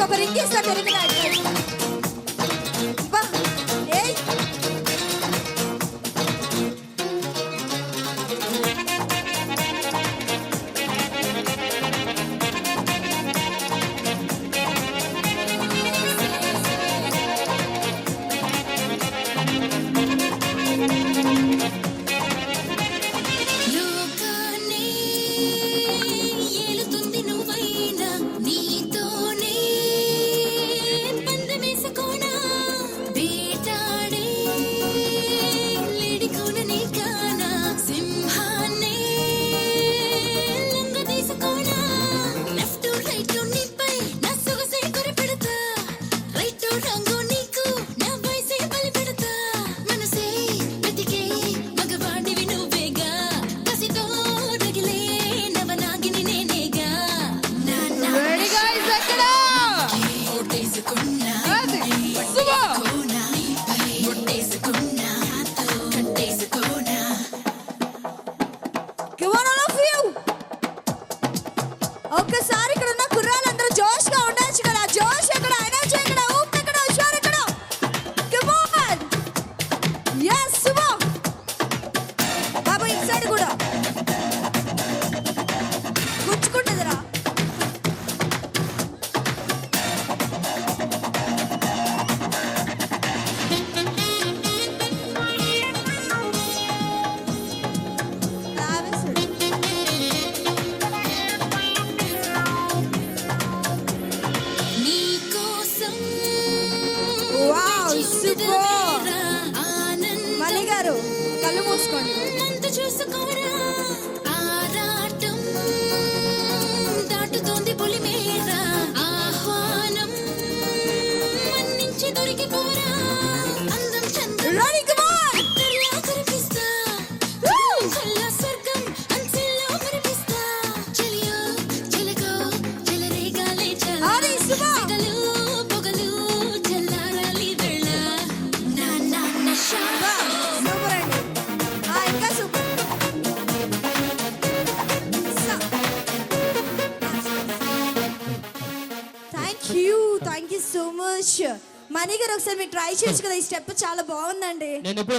suffering, this suffering like this. కళ్ళు మూసుకోండి. చూసుకోవరా you thank you so much Mani garu ఒకసారి మీరు ట్రై చేయొచ్చు కదా ఈ స్టెప్ చాలా బాగుందండి. నేను ఎప్పుడో